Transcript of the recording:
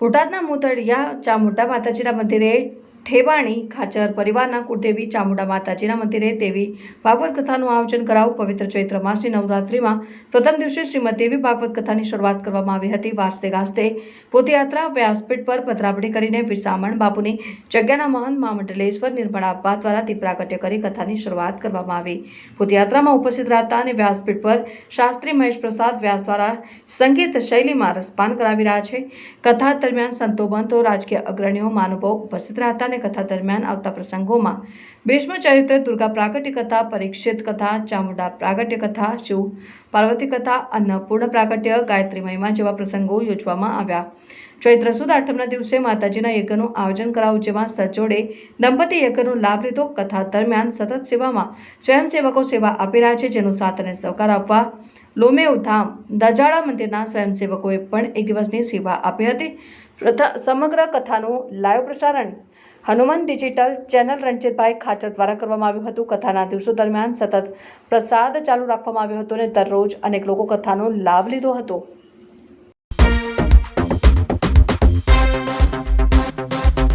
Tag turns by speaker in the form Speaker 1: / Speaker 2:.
Speaker 1: બોટાદના મોતળિયા ચામુંડા માતાજીના મંદિરે ઠેવાણી ખાચર પરિવારના કુળદેવી ચામુંડા માતાજીના મંદિરે દેવી ભાગવત કથાનું આયોજન કરાવું પવિત્ર ચૈત્ર માસની નવરાત્રિમાં પ્રથમ દિવસે શ્રીમદ દેવી ભાગવત કથાની શરૂઆત કરવામાં આવી હતી. વાજતે ગાસ્તે પોતયાત્રા વ્યાસપીઠ પર પધરામણી કરીને વિસામણ બાપુની જગ્યાના મહંત મહામંડલેશ્વર નિર્મળા આપવા દ્વારા દીપરાગટ્ય કરી કથાની શરૂઆત કરવામાં આવી. પોતયાત્રામાં ઉપસ્થિત રહેતા અને વ્યાસપીઠ પર શાસ્ત્રી મહેશ પ્રસાદ વ્યાસ દ્વારા સંગીત શૈલીમાં રસપાન કરાવી રહ્યા છે. કથા દરમિયાન સંતો બંતો રાજકીય અગ્રણીઓ, મહાનુભાવ ઉપસ્થિત રહ્યા હતા અને કથા દરમિયાન આવતા પ્રસંગોમાં ભીષ્મ દુર્ગા પ્રાગટ્ય કથા, પરીક્ષિત કથા, ચામુંડા પ્રાગટ્ય કથા, શિવ પાર્વતી કથા, અન્નપૂર્ણ પ્રાગટ્ય, ગાયત્રી મહિમા જેવા પ્રસંગો યોજવામાં આવ્યા. ચૈત્ર સુદ આઠમના દિવસે માતાજીના યજ્ઞનું આયોજન કરાયું જેમાં સચોડે દંપતી યજ્ઞનો લાભ લીધો. કથા દરમિયાન સતત સેવામાં સ્વયંસેવકો સેવા આપી રહ્યા છે, જેનો સાથ અને સહકાર આપવા લોમેવ ધામ દજાડા મંદિરના સ્વયંસેવકોએ પણ એક દિવસની સેવા આપી હતી. સમગ્ર કથાનું લાઈવ પ્રસારણ હનુમાન ડિજિટલ ચેનલ રણજીતભાઈ ખાચર દ્વારા કરવામાં આવ્યું હતું. કથાના દિવસો દરમિયાન સતત પ્રસાદ ચાલુ રાખવામાં આવ્યો હતો અને દરરોજ અનેક લોકો કથાનો લાભ લીધો હતો.